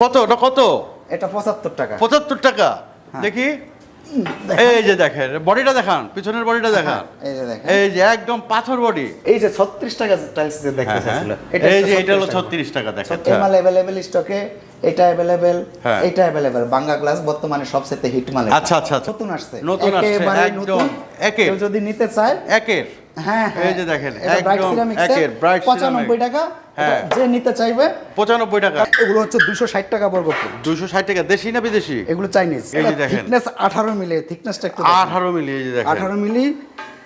কত? ওটা কত? এটা পঁচাত্তর টাকা। পঁচাত্তর টাকা? হ্যাঁ। দেখি। এই যে দেখেন বডিটা দেখান পিছনের বডিটা দেখান। এই যে দেখেন। এই যে একদম পাথর বডি। এই যে ছত্রিশ টাকা টাইলস যে দেখতে এই যে এটা হলো ছত্রিশ টাকা। দেখেন। এমাল অ্যাভেলেবেল স্টকে এটা অ্যাভেলেবেল হ্যাঁ। এটা অ্যাভেলেবেল বাংলা গ্লাস বর্তমানে সবচেয়ে হিট মাল। আচ্ছা, আচ্ছা, আচ্ছা। নতুন আসছে। নতুন আসছে, একদম, একের। যদি নিতে চায় একের। হ্যাঁ হ্যাঁ এই যে দেখেন, ব্রাইট একদম একের, bright পঁচানব্বই টাকা হ্যাঁ। যে নিতে চাইবে। পঁচানব্বই টাকা। এগুলো হচ্ছে দুশো ষাট টাকা বর্গ ফুট। দুইশো ষাট টাকা দেশি না বিদেশি? এগুলো চাইনিজ এই যে দেখেন। থিকনেস আঠারো মিলি থিকনেসটা একটু আঠারো মিলি এই যে দেখেন। মিলি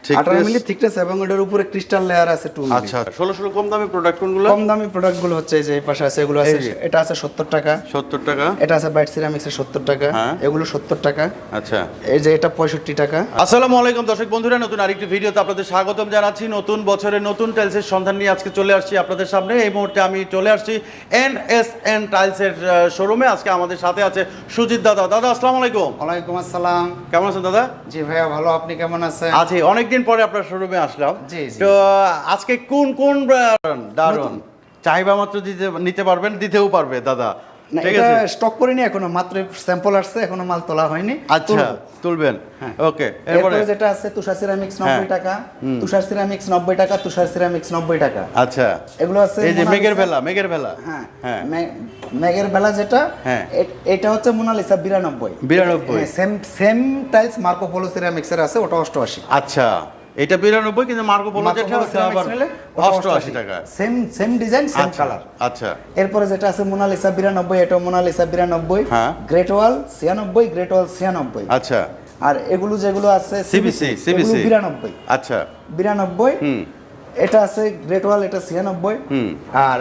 Thickness- আঠারো মিলি থিকনেস এবং এটার উপরে ক্রিস্টাল লেয়ার আছে টু আচ্ছা ষোলো ষোলো কম দামি প্রোডাক্ট কোনগুলো? কম দামি প্রোডাক্টগুলো হচ্ছে এই যে এই পাশে আছে এগুলো আছে এটা আছে সত্তর টাকা। সত্তর টাকা। এটা আছে ব্রাইট সিরামিক্স এর সত্তর টাকা। হ্যাঁ। এগুলো সত্তর টাকা। আচ্ছা। এই যে এটা পঁয়ষট্টি টাকা। আসসালামু আলাইকুম দর্শক বন্ধুরা নতুন আরেকটি ভিডিওতে আপনাদের স্বাগতম জানাচ্ছি। নতুন বছরের নতুন টাইলসের সন্ধান নিয়ে আজকে চলে আসছি আপনাদের সামনে। এই মুহূর্তে আমি চলে আসছি এন এস এন টাইলসের শোরুমে আজকে আমাদের সাথে আছে সুজিত দাদা। দাদা আসসালামু আলাইকুম। ওয়ালাইকুম আসসালাম। কেমন আছেন দাদা? জি ভাইয়া ভালো। আপনি কেমন আছেন? আছি। অনেকদিন পরে আপনার শোরুমে আসলাম। তো আজকে কোন কোন? দারুণ চাহিদা মাত্র দিতে নিতে পারবেন দিতেও পারবে দাদা না, এটা স্টক করিনি এখনও মাত্র স্যাম্পল আসছে এখনও মাল তোলা হয়নি। আচ্ছা তুলবেন। হ্যাঁ। ওকে এরপরে? যেটা আছে তুষার সিরামিক্স হ্যাঁ। টাকা। তুষার সিরামিক্স নব্বই টাকা তুষার সিরামিক্স নব্বই টাকা। আচ্ছা। এগুলো আছে এই যে ভেলা মেঘের ভেলা। হ্যাঁ। হ্যাঁ। মে- মেঘের বেলা যেটা। এটা হচ্ছে মোনালিসা বিরানব্বই। 92 same same tiles Marco Polo ceramics এর আছে ওটা অষ্টআশি। আচ্ছা। এটা বিরানব্বই কিন্তু মার্কো পোলো যেটা ওটা আবার অষ্টআশি টাকা। Same same design same colour আচ্ছা। এরপরে যেটা আছে মোনালিসা বিরানব্বই এটা মোনালিসা বিরানব্বই। হ্যাঁ। গ্রেট ওয়াল ছিয়ানব্বই গ্রেট ওয়াল ছিয়ানব্বই। আচ্ছা। আর এগুলো যেগুলো আছে সিবিসি সিবিসি বিরানব্বই। আচ্ছা। বিরানব্বই। হুম। এটা আছে গ্রেট ওয়াল এটা ছিয়ানব্বই। হুম। আর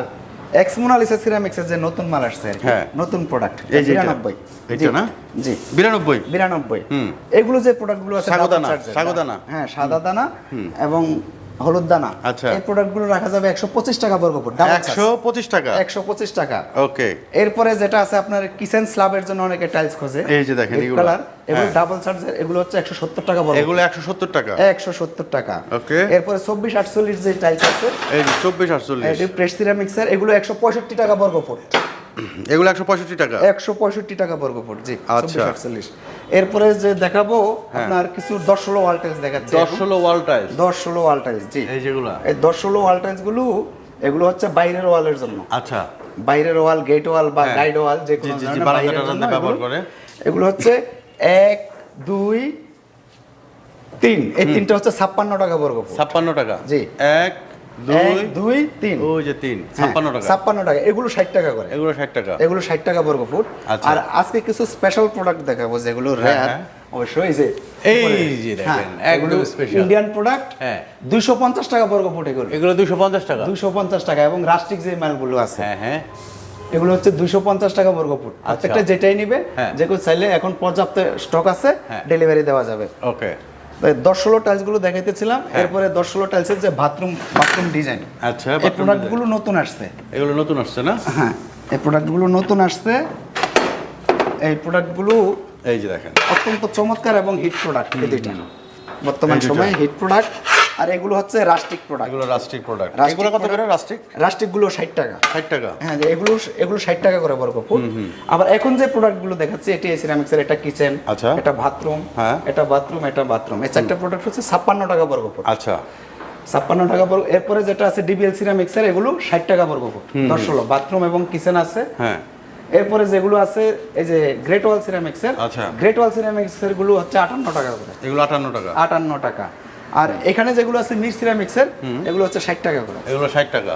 এক্স মোনালিসা সিরামিক্সের যে নতুন মাল আসছে হ্যাঁ। নতুন প্রোডাক্ট এই যে এটা। বিরানব্বই এটা না? জি বিরানব্বই বিরানব্বই হুম। এগুলো যে প্রোডাক্টগুলো আছে সাদা দানা সাদা দানা হ্যাঁ সাদা দানা এবং হলুদ দানা। আচ্ছা। এই প্রোডাক্টগুলো রাখা যাবে একশো পঁচিশ টাকা বর্গ ফুট একশো পঁচিশ টাকা? একশো পঁচিশ টাকা। ওকে। এরপরে যেটা আছে আপনার কিচেন স্ল্যাবের জন্য অনেকে টাইলস খোঁজে। এই যে দেখেন এগুলো। কালার এগুলো হ্যাঁ। ডাবল চার্জের এগুলো হচ্ছে একশো সত্তর টাকা বর্গ এগুলো একশো সত্তর টাকা। একশো সত্তর টাকা। Okay. এরপরে চব্বিশ আটচল্লিশ যে টাইলস আছে এই যে চব্বিশ আটচল্লিশ। এটি প্রেস সিরামিক্সের এগুলো একশো পঁয়ষট্টি টাকা বর্গ ফুট। এগুলো একশো পঁয়ষট্টি টাকা? একশো পঁয়ষট্টি টাকা বর্গ ফুট জি আচ্ছা। চব্বিশ আটচল্লিশ। এরপরে যে দেখাবো আপনার কিছু দশ ষোলো ওয়াল টাইলস দেখাচ্ছে দশ ষোলো ওয়াল টাইলস দশ ষোলো ওয়াল টাইলস জি। এই যেগুলো? এই দশ ষোলো ওয়াল টাইলসগুলো এগুলো হচ্ছে বাইরের ওয়ালের জন্য। আচ্ছা। বাইরের ওয়াল গেট ওয়াল বা হ্যাঁ। গাইড ওয়াল যে কোনো ব্যবহার করে। এগুলো হচ্ছে এক দুই তিন। এই তিনটা হচ্ছে ছাপ্পান্ন টাকা বর্গ ছাপ্পান্ন টাকা। জি। এক দুই তিন। ওই যে তিন হ্যাঁ, ছাপ্পান্ন টাকা। ছাপ্পান্ন টাকা এগুলো ষাট টাকা করে। এগুলো ষাট টাকা। এগুলো ষাট টাকা বর্গ ফুট। আচ্ছা। আর আজকে কিছু স্পেশাল প্রোডাক্ট দেখাবো যেগুলো হ্যাঁ, রেয়ার হ্যাঁ। অবশ্যই যে এই যে দেখেন, হ্যাঁ, একদম এগুলো ইন্ডিয়ান প্রোডাক্ট হ্যাঁ। টাকা বর্গ ফুট এগুলো। টাকা। দুইশো পঞ্চাশ টাকা এবং রাষ্ট্রিক যে মালগুলো আছে। হ্যাঁ হ্যাঁ। এগুলো হচ্ছে দুইশো পঞ্চাশ টাকা বর্গ ফুট। প্রত্যেকটা যেটাই নিবে। যে কেউ চাইলে এখন পর্যাপ্ত স্টক আছে। ডেলিভারি দেওয়া যাবে। ওকে দশ ষোলো টাইলসগুলো দেখাইতেছিলাম হ্যাঁ। এরপরে দশ ষোলো টাইলসের যে বাথরুম বাথরুম ডিজাইন আচ্ছা এই প্রোডাক্টগুলো নতুন আসছে। এগুলো নতুন আসছে না? হ্যাঁ এই প্রোডাক্টগুলো নতুন আসছে। এই প্রোডাক্টগুলো এই যে দেখেন। অত্যন্ত চমৎকার এবং হিট প্রোডাক্ট এই দুইটা। বর্তমান সময়ে হিট প্রোডাক্ট আর এগুলো হচ্ছে রাষ্ট্রিক প্রোডাক্ট এগুলো রাস্টিক প্রোডাক্ট রাষ্ট্রিক এগুলো কত করে। Rustic rustic? গুলো ষাট টাকা। ষাট টাকা? হ্যাঁ যে এগুলো এগুলো ষাট টাকা করে বর্গ ফুট আবার এখন যে প্রোডাক্টগুলো দেখাচ্ছি এটি সিরামিক্স এর এটা কিচেন আচ্ছা। এটা বাথরুম হ্যাঁ। এটা বাথরুম এটা বাথরুম এই চারটা প্রোডাক্ট হচ্ছে ছাপ্পান্ন টাকা বর্গ ফুট আচ্ছা। ছাপ্পান্ন টাকা বর্গ এরপরে যেটা আছে ডিবিএল এগুলো ষাট টাকা বর্গ ফুট দশ ষোলো। বাথরুম এবং কিচেন আছে। হ্যাঁ। এরপরে যেগুলো আছে এই যে গ্রেট ওয়াল সিরামিক্স এর আচ্ছা। গ্রেট ওয়াল সিরামিক্স এরগুলো হচ্ছে আটান্ন টাকা করে। এগুলো আটান্ন টাকা। আটান্ন টাকা। আর এখানে যেগুলো আছে মিক্স সিরামিক্স এর এগুলো হচ্ছে ষাট টাকা করে। এগুলো ষাট টাকা।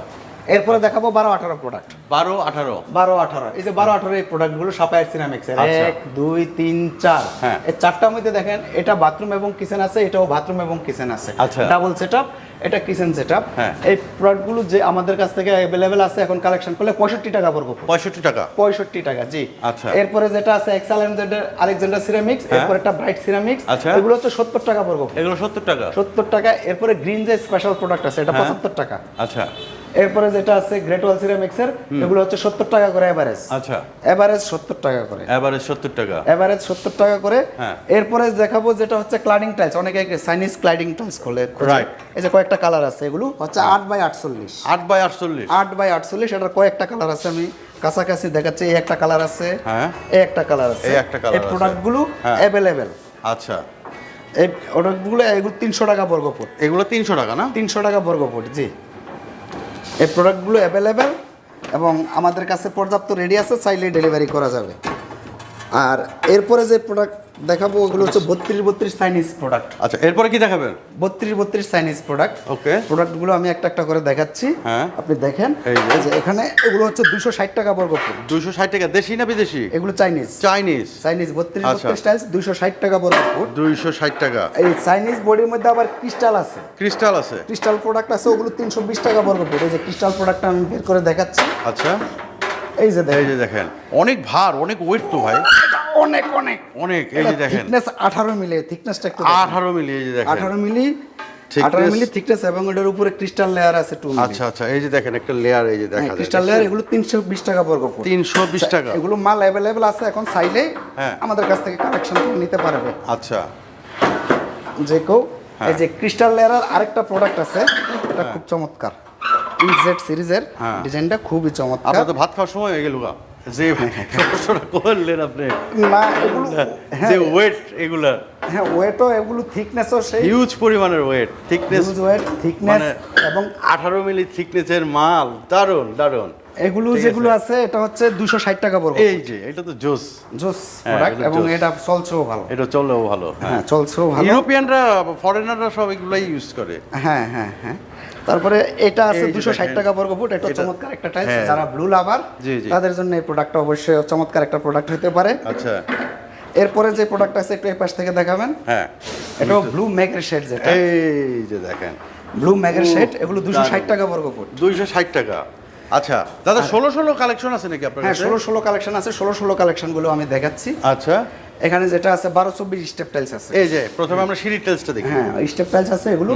এরপরে দেখাবো বারো আঠারো প্রোডাক্ট বারো আঠারো। বারো আঠারো। এই যে বারো আঠারো এই প্রোডাক্টগুলো সাপায়ার সিরামিক্স এর আচ্ছা। এক দুই তিন চার। হ্যাঁ। এই চারটার মধ্যে দেখেন এটা বাথরুম এবং কিচেন আছে এটাও বাথরুম এবং কিচেন আছে। আচ্ছা। ডাবল সেটআপ এটা কিচেন সেটআপ হ্যাঁ। এই প্রোডাক্টগুলো যে আমাদের কাছ থেকে অ্যাভেলেবেল আছে এখন কালেকশন করলে পঁয়ষট্টি টাকা পড়ব। পঁয়ষট্টি টাকা? পঁয়ষট্টি টাকা জি। আচ্ছা। এরপরে যেটা আছে এক্সালেন্ডার আলেকজান্ডার সিরামিক্স এরপরে একটা ব্রাইট সিরামিক্স আচ্ছা। এগুলো হচ্ছে সত্তর টাকা পড়ব। এগুলো সত্তর টাকা? সত্তর টাকা এরপরে গ্রিন যে স্পেশাল প্রোডাক্ট আছে এটা হ্যাঁ। পঁচাত্তর টাকা। আচ্ছা। এরপরে যেটা আছে গ্রেট ওয়াল সিরামিক্স এর এগুলো হচ্ছে সত্তর টাকা করে এভারেজ আচ্ছা। এভারেজ সত্তর টাকা করে। এভারেজ সত্তর টাকা। এভারেজ সত্তর টাকা করে। হ্যাঁ। এরপরে দেখাবো যেটা হচ্ছে ক্লাডিং টাইলস অনেকে চাইনিজ ক্লাডিং টাইলস খোলে। Right. এই যে কয়েকটা কালার আছে এগুলো হচ্ছে আট বাই আটচল্লিশ। আট বাই আটচল্লিশ। আট বাই আটচল্লিশ এটার কয়েকটা কালার আছে আমি কাছাকাছি দেখাচ্ছে এই একটা কালার আছে হ্যাঁ। এই একটা কালার আছে। এই একটা colour এই প্রোডাক্টগুলো হ্যাঁ। অ্যাভেলেবেল আচ্ছা। এই প্রোডাক্টগুলো এগুলো তিনশো টাকা বর্গ ফুট এগুলো তিনশো টাকা না? তিনশো টাকা বর্গ ফুট জি। এই প্রোডাক্টগুলো অ্যাভেলেবেল এবং আমাদের কাছে পর্যাপ্ত রেডি আছে, চাইলে ডেলিভারি করা যাবে। আর এরপরে যে প্রোডাক্ট দেখাবো ওগুলো হচ্ছে বত্রিশ বত্রিশ চাইনিজ প্রোডাক্ট আচ্ছা এরপরে কি দেখাবেন? বত্রিশ বত্রিশ চাইনিজ প্রোডাক্ট ওকে। প্রোডাক্টগুলো আমি একটা একটা করে দেখাচ্ছি। হ্যাঁ। আপনি দেখেন এই যে। এখানে এগুলো হচ্ছে দুশো ষাট টাকা বর্গ ফুট। দুশো ষাট টাকা দেশি না বিদেশি? এগুলো চাইনিজ চাইনিজ চাইনিজ বত্রিশ আচ্ছা। বত্রিশ টাইলস দুশো ষাট টাকা বর্গ ফুট। দুইশো ষাট টাকা। এই চাইনিজ বডির মধ্যে আবার ক্রিস্টাল আছে। ক্রিস্টাল আছে। ক্রিস্টাল প্রোডাক্ট আছে ওগুলো তিনশো বিশ টাকা বর্গ ফুট। এই যে ক্রিস্টাল প্রোডাক্টটা আমি বের করে দেখাচ্ছি। আচ্ছা। এই যে এই যে দেখেন। অনেক ভার অনেক ওয়েট তো ভাই। অনেক অনেক। অনেক এই যে দেখেন। থিকনেস আঠারো মিলি থিকনেসটা একটু আঠারো মিলি এই যে দেখেন। আঠারো মিলি Thickness- আঠারো মিলি থিকনেস এবং এটার উপরে ক্রিস্টাল লেয়ার আছে টু আচ্ছা আচ্ছা এই যে দেখেন একটা লেয়ার এই যে দেখা যায়। ক্রিস্টাল লেয়ার এগুলো তিনশো বিশ টাকা বর্গ ফুট। তিনশো বিশ টাকা। এগুলো মাল অ্যাভেলেবেল আছে এখন চাইলে হ্যাঁ। আমাদের কাছ থেকে কালেকশন নিতে পারবে। আচ্ছা। যে কেউ হ্যাঁ। এই যে ক্রিস্টাল লেয়ারের আরেকটা প্রোডাক্ট আছে এটা খুব চমৎকার। ইনজেড সিরিজের হ্যাঁ। ডিজাইনটা খুবই চমৎকার। আপনার তো ভাত খাওয়ার সময় হয়ে গেল। যে সমস্যাটা করলেন আপনি। না এগুলো যে হ্যাঁ ওয়েট হ্যাঁ ওয়েটও এগুলো থিকনেসও সেই হিউজ পরিমাণের ওয়েট থিকনেস ওয়েট থিকনেস এবং আঠারো মিলি থিকনেসের মাল দারুণ দারুণ এগুলো যেগুলো আছে। এটা হচ্ছে দুশো ষাট টাকা পড়বে। এই যে এটা তো জোস। জোস হ্যাঁ, প্রোডাক্ট এবং এটা চলছেও ভালো। এটা চললেও ভালো হ্যাঁ। চলছেও ভালো। ইউরোপিয়ানরা ফরেনাররা সব এগুলাই ইউজ করে। হ্যাঁ হ্যাঁ হ্যাঁ। তারপরে এটা আছে দুশো ষাট। টাকা বর্গ ফুট এটা চমৎকার একটা টাইলস হ্যাঁ। যারা ব্লু লাভার। তাদের জন্য এই প্রোডাক্টটা অবশ্যই চমৎকার একটা প্রোডাক্ট হতে পারে আচ্ছা এরপরে যে প্রোডাক্ট আছে একটু এই পাশ থেকে দেখাবেন হ্যাঁ এটা ব্লু ম্যাগের শেড যেটা এই যে দেখেন ব্লু ম্যাগের শেড এগুলো দুশো ষাট। টাকা বর্গ ফুট দুইশো ষাট টাকা আচ্ছা দাদা ষোলো ষোলো কালেকশন আছে নাকি আপনার হ্যাঁ? ষোলো ষোলো কালেকশন আছে ষোলো ষোলো কালেকশনগুলো আমি দেখাচ্ছি আচ্ছা এখানে যেটা আছে বারো চব্বিশ স্টেপ টাইলস আছে। এই যে প্রথমে আমরা সিঁড়ি টেলসটা দেখি। হ্যাঁ স্টেপ টাইলস আছে এগুলো।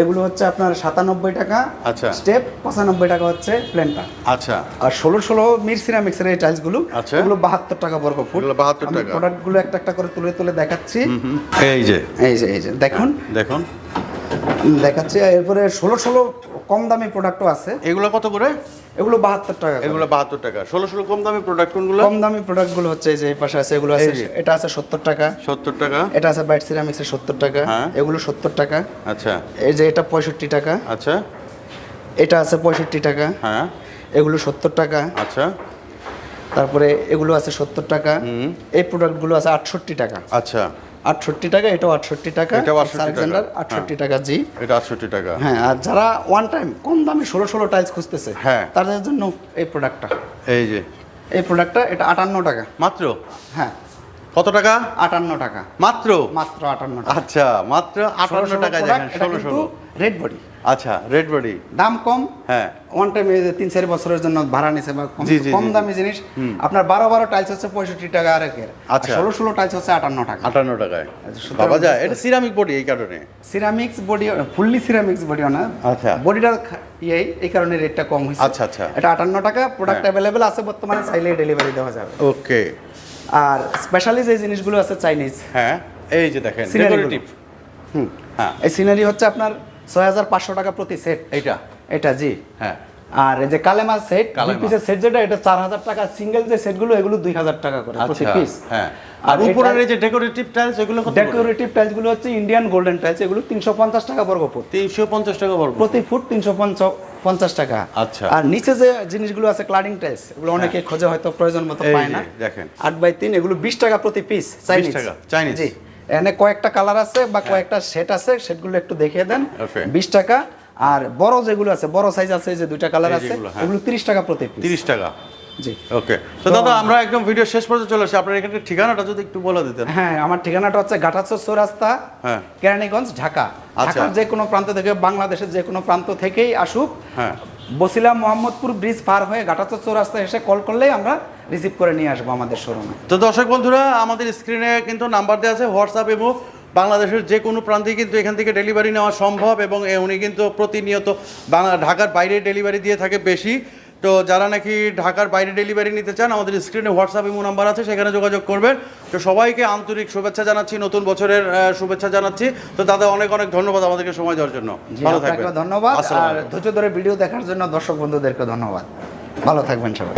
এগুলো হচ্ছে আপনার সাতানব্বই টাকা আচ্ছা। স্টেপ পঁচানব্বই টাকা হচ্ছে প্লেনটা আচ্ছা। আর ষোলো ষোলো মির সিরামিক্সের এই টাইলসগুলো আচ্ছা। এগুলো বাহাত্তর টাকা বর্গ ফুট। বাহাত্তর 72 আমি টাকা। প্রোডাক্টগুলো একটা একটা করে তুলে তুলে দেখাচ্ছি। এই যে। এই যে এই যে দেখুন। দেখুন। দেখাচ্ছি এরপরে ষোলো ষোলো কম দামি প্রোডাক্টও আছে। এগুলো কত করে? এগুলো বাহাত্তর টাকা এগুলো বাহাত্তর টাকা। ষোলো ষোলো কম দামি প্রোডাক্ট কোনগুলো? কম দামি প্রোডাক্টগুলো হচ্ছে এই যে এই পাশে আছে এগুলো আছে এটা আছে সত্তর টাকা। সত্তর টাকা। এটা আছে বাইট সিরামিক্সের সত্তর টাকা। হ্যাঁ। এগুলো সত্তর টাকা। আচ্ছা। এই যে এটা পঁয়ষট্টি টাকা। আচ্ছা। এটা আছে পঁয়ষট্টি টাকা। হ্যাঁ। এগুলো সত্তর টাকা। আচ্ছা। তারপরে এগুলো আছে সত্তর টাকা। এই প্রোডাক্টগুলো আছে আটষট্টি টাকা। আচ্ছা। আটষট্টি টাকা এটাও আটষট্টি টাকা এটাও 68 টাকা। আলেকজান্ডার আটষট্টি টাকা জি এটা আটষট্টি টাকা। হ্যাঁ আর যারা ওয়ান টাইম কম দামে ষোলো ষোলো টাইলস খুঁজতেছে হ্যাঁ। তাদের জন্য এই প্রোডাক্টটা এই যে। এই প্রোডাক্টটা এটা আটান্ন টাকা। মাত্র? হ্যাঁ। কত টাকা? আটান্ন টাকা। মাত্র? মাত্র আটান্ন টাকা। আচ্ছা মাত্র আটান্ন টাকা দেখেন ষোলো ষোলো। রেড বডি আচ্ছা রেড বডি দাম কম। হ্যাঁ। ওয়ান টাইম তিন চারি বছরের জন্য ভাড়া নিছে বা কম- দামি জিনিস। আপনার বারো বারো টাইলস হচ্ছে পঁয়ষট্টি টাকা আর একের। আচ্ছা। ষোলো ষোলো টাইলস হচ্ছে আটান্ন টাকা। আটান্ন টাকায়। আচ্ছা, যায় এটা সিরামিক বডি এই কারণে। সিরামিক্স বডি ফুললি সিরামিক্স বডিও না। আচ্ছা। বডিটার ইয়ে এই কারণে রেটটা কম হয়েছে। আচ্ছা, আচ্ছা। এটা আটান্ন টাকা প্রোডাক্ট। অ্যাভেলেবেল আছে বর্তমানে চাইলে ডেলিভারি দেওয়া যাবে। ওকে। আর স্পেশালি যে জিনিসগুলো আছে চাইনিজ হ্যাঁ এই যে দেখেন ডেকোরেটিভ হুম হ্যাঁ। এই সিনারি হচ্ছে আপনার ছয় হাজার পাঁচশো টাকা প্রতি সেট এইটা? এটা জি। হ্যাঁ। আর এই যে কালেমা সেট। দুই পিসের সেট যেটা এটা চার হাজার টাকা। সিঙ্গেল যে সেটগুলো এগুলো দুই হাজার টাকা করে প্রতি আচ্ছা পিস হ্যাঁ। আর উপরের যে ডেকোরেটিভ টাইলস এগুলো ডেকোরেটিভ টাইলসগুলো হচ্ছে ইন্ডিয়ান গোল্ডেন টাইলস এগুলো তিনশো পঞ্চাশ টাকা বর্গ ফুট। তিনশো পঞ্চাশ টাকা বর্গ প্রতি ফুট তিনশো পঞ্চাশ টাকা। আচ্ছা। আর নিচে যে জিনিসগুলো আছে ক্লাডিং টাইলস এগুলো অনেকে খোঁজে হয়তো প্রয়োজন মতো পায় না। দেখেন। আট বাই তিন এগুলো বিশ টাকা প্রতি পিস চাইনিজ টাকা, Chinese। জি। এখানে কয়েকটা কালার আছে বা কয়েকটা সেট আছে সেটগুলো একটু দেখিয়ে দেন। বিশ টাকা। আর বড় যেগুলো আছে বড় সাইজ আছে যে দুইটা কালার আছে যেগুলো, হ্যাঁ। তিরিশ টাকা প্রতি তিরিশ টাকা। জি। ওকে তো দাদা আমরা একদম ভিডিও শেষ পর্যন্ত চলে আসি। আপনার এখানে ঠিকানাটা যদি একটু বলে দিতেন। হ্যাঁ আমার ঠিকানাটা হচ্ছে ঘাটাচর চৌরাস্তা হ্যাঁ। কেরানীগঞ্জ ঢাকা। আচ্ছা। ঢাকার যে কোনো প্রান্ত থেকে বাংলাদেশের যে কোনো প্রান্ত থেকেই আসুক। হ্যাঁ। বসিলা মোহাম্মদপুর ব্রিজ পার হয়ে গাটাতো চৌরাস্তা এসে কল করলেই আমরা রিসিভ করে নিয়ে আসব আমাদের শোরুমে তো দর্শক বন্ধুরা, আমাদের স্ক্রিনে কিন্তু নাম্বার দেওয়া আছে হোয়াটসঅ্যাপ এবং বাংলাদেশের যে কোনো প্রান্তে কিন্তু এখান থেকে ডেলিভারি নেওয়া সম্ভব এবং উনি কিন্তু প্রতিনিয়ত বাংলা ঢাকার বাইরে ডেলিভারি দিয়ে থাকে বেশি। তো যারা নাকি ঢাকার বাইরে ডেলিভারি নিতে চান আমাদের স্ক্রিনে হোয়াটসঅ্যাপ ইমো নাম্বার আছে সেখানে যোগাযোগ করবেন। তো সবাইকে আন্তরিক শুভেচ্ছা জানাচ্ছি নতুন বছরের শুভেচ্ছা জানাচ্ছি। তো দাদা অনেক অনেক ধন্যবাদ আমাদেরকে সময় দেওয়ার জন্য। ভালো থাকবেন। ধন্যবাদ। আর ধৈর্য ধরে ভিডিও দেখার জন্য দর্শক বন্ধুদেরকে ধন্যবাদ। ভালো থাকবেন সবাই।